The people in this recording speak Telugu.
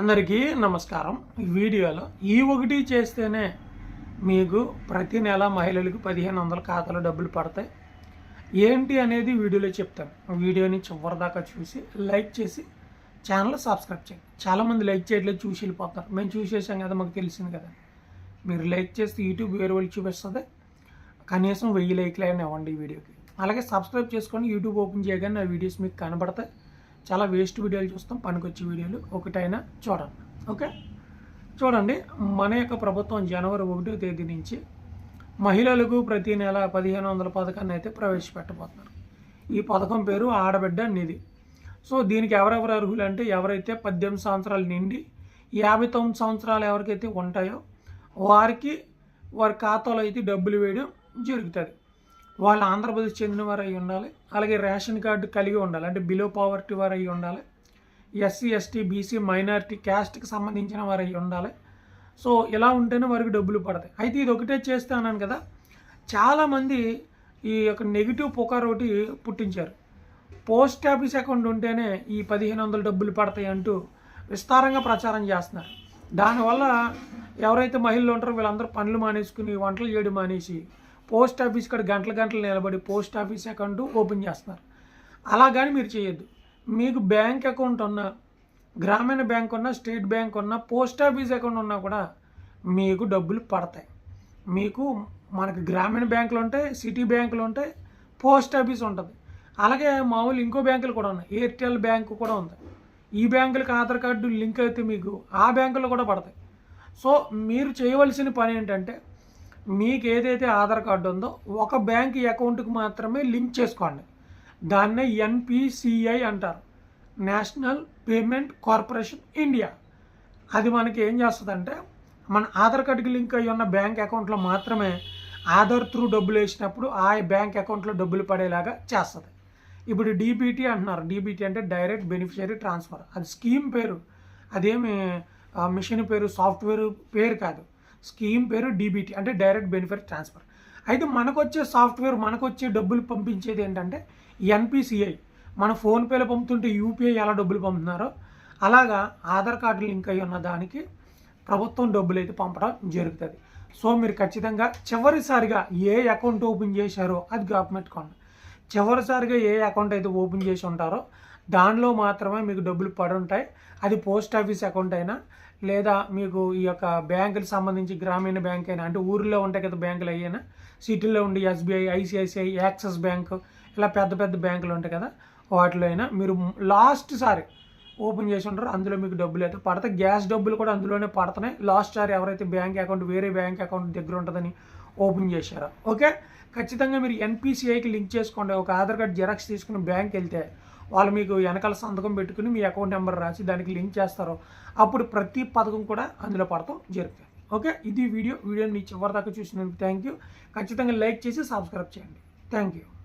అందరికీ నమస్కారం. ఈ వీడియోలో ఈ ఒకటి చేస్తేనే మీకు ప్రతి నెల మహిళలకు పదిహేను వందల ఖాతాలో డబ్బులు పడతాయి. ఏంటి అనేది వీడియోలో చెప్తాను. వీడియోని చివరి దాకా చూసి లైక్ చేసి ఛానల్ సబ్స్క్రైబ్ చేయండి. చాలామంది లైక్ చేయట్లేదు చూసి వెళ్ళిపోతారు. మేము చూసేసాం కదా మాకు తెలిసింది కదా. మీరు లైక్ చేస్తే యూట్యూబ్ వేరే వాళ్ళు చూపిస్తుంది. కనీసం వెయ్యి లైక్లు అయినా ఇవ్వండి ఈ వీడియోకి. అలాగే సబ్స్క్రైబ్ చేసుకొని యూట్యూబ్ ఓపెన్ చేయగానే నా వీడియోస్ మీకు కనబడతాయి. చాలా వేస్ట్ వీడియోలు చూస్తాం పనికొచ్చే వీడియోలు ఒకటైనా చూడండి. ఓకే చూడండి మన యొక్క ప్రభుత్వం జనవరి ఒకటో తేదీ నుంచి మహిళలకు ప్రతి నెల పదిహేను వందల పథకాన్ని అయితే ప్రవేశపెట్టబోతున్నారు. ఈ పథకం పేరు ఆడబిడ్డ నిధి. సో దీనికి ఎవరెవరు అర్హులు అంటే ఎవరైతే పద్దెనిమిది సంవత్సరాలు నిండి యాభై తొమ్మిది సంవత్సరాలు ఎవరికైతే ఉంటాయో వారికి వారి ఖాతాలో అయితే డబ్బులు వేయడం జరుగుతుంది. వాళ్ళు ఆంధ్రప్రదేశ్ చెందిన వారు అయి ఉండాలి. అలాగే రేషన్ కార్డు కలిగి ఉండాలి. అంటే బిలో పావర్టీ వారు అయి ఉండాలి. ఎస్సీ ఎస్టీ బీసీ మైనారిటీ క్యాస్ట్కి సంబంధించిన వారు అయి ఉండాలి. సో ఇలా ఉంటేనే వారికి డబ్బులు పడతాయి. అయితే ఇది ఒకటే చేస్తే అన్నాను కదా చాలామంది ఈ యొక్క నెగిటివ్ పుకార్ ఒకటి పుట్టించారు. పోస్ట్ ఆఫీస్ అకౌంట్ ఉంటేనే ఈ పదిహేను వందల డబ్బులు పడతాయి అంటూ విస్తారంగా ప్రచారం చేస్తున్నారు. దానివల్ల ఎవరైతే మహిళలు ఉంటారో వీళ్ళందరూ పనులు మానేసుకుని వంటలు చేయడం మానేసి పోస్ట్ ఆఫీస్ కాడ గంటల గంటలు నిలబడి పోస్ట్ ఆఫీస్ అకౌంట్ ఓపెన్ చేస్తున్నారు. అలా కానీ మీరు చేయొద్దు. మీకు బ్యాంక్ అకౌంట్ ఉన్నా గ్రామీణ బ్యాంక్ ఉన్నా స్టేట్ బ్యాంక్ ఉన్నా పోస్ట్ ఆఫీస్ అకౌంట్ ఉన్నా కూడా మీకు డబ్బులు పడతాయి. మీకు మనకి గ్రామీణ బ్యాంకులు ఉంటాయి సిటీ బ్యాంకులు ఉంటాయి పోస్ట్ ఆఫీస్ ఉంటుంది. అలాగే మామూలు ఇంకో బ్యాంకులు కూడా ఉన్నాయి. ఎయిర్టెల్ బ్యాంకు కూడా ఉంది. ఈ బ్యాంకులకు ఆధార్ కార్డు లింక్ అయితే మీకు ఆ బ్యాంకులో కూడా పడతాయి. సో మీరు చేయవలసిన పని ఏంటంటే మీకు ఏదైతే ఆధార్ కార్డు ఉందో ఒక బ్యాంక్ అకౌంట్కి మాత్రమే లింక్ చేసుకోండి. దాన్నే ఎన్పిసిఐ అంటారు. National payment corporation India. అది మనకి ఏం చేస్తుందంటే మన ఆధార్ కార్డుకి లింక్ అయ్యి ఉన్న బ్యాంక్ అకౌంట్లో మాత్రమే ఆధార్ త్రూ డబ్బులు వేసినప్పుడు ఆ బ్యాంక్ అకౌంట్లో డబ్బులు పడేలాగా చేస్తుంది. ఇప్పుడు డీబీటీ అంటున్నారు. డీబీటీ అంటే డైరెక్ట్ బెనిఫిషియరీ ట్రాన్స్ఫర్. అది స్కీమ్ పేరు. అదేమి మిషన్ పేరు సాఫ్ట్వేర్ పేరు కాదు. స్కీమ్ పేరు డీబీటీ అంటే డైరెక్ట్ బెనిఫిట్ ట్రాన్స్ఫర్. అయితే మనకు వచ్చే సాఫ్ట్వేర్ మనకు వచ్చే డబ్బులు పంపించేది ఏంటంటే ఎన్పిసిఐ మన ఫోన్పేలో పంపుతుంటే యూపీఐ ఎలా డబ్బులు పంపుతున్నారో అలాగా ఆధార్ కార్డు లింక్ అయి ఉన్న దానికి ప్రభుత్వం డబ్బులు అయితే పంపడం జరుగుతుంది. సో మీరు ఖచ్చితంగా చివరిసారిగా ఏ అకౌంట్ ఓపెన్ చేశారో అది గవర్నమెంట్ గవర్నమెంట్కోండి చివరిసారిగా ఏ అకౌంట్ అయితే ఓపెన్ చేసి ఉంటారో దానిలో మాత్రమే మీకు డబ్బులు పడి ఉంటాయి. అది పోస్ట్ ఆఫీస్ అకౌంట్ అయినా లేదా మీకు ఈ యొక్క బ్యాంకులకు సంబంధించి గ్రామీణ బ్యాంక్ అయినా అంటే ఊరిలో ఉంటాయి కదా బ్యాంకులు అయినా సిటీలో ఉండి ఎస్బీఐ ఐసిఐసిఐ యాక్సిస్ బ్యాంక్ ఇలా పెద్ద పెద్ద బ్యాంకులు ఉంటాయి కదా వాటిలో అయినా మీరు లాస్ట్ సారి ఓపెన్ చేసి ఉంటారో. అందులో మీకు డబ్బులు అయితే పడతాయి. గ్యాస్ డబ్బులు కూడా అందులోనే పడుతున్నాయి. లాస్ట్ సార్ ఎవరైతే బ్యాంక్ అకౌంట్ వేరే బ్యాంక్ అకౌంట్ దగ్గర ఉంటుందని ఓపెన్ చేశారా. ఓకే? ఖచ్చితంగా మీరు ఎన్పిసిఐకి లింక్ చేసుకోండి. ఒక ఆధార్ కార్డ్ జిరాక్స్ తీసుకుని బ్యాంక్ వెళ్తే వాళ్ళు మీకు వెనకాల సంతకం పెట్టుకుని మీ అకౌంట్ నెంబర్ రాసి దానికి లింక్ చేస్తారు. అప్పుడు ప్రతి పథకం కూడా అందులో పడతాం జరుగుతుంది ఓకే? ఇది వీడియో. వీడియోని చివరి దాకా చూసినందుకు థ్యాంక్ యూ ఖచ్చితంగా లైక్ చేసి సబ్స్క్రైబ్ చేయండి. Thank you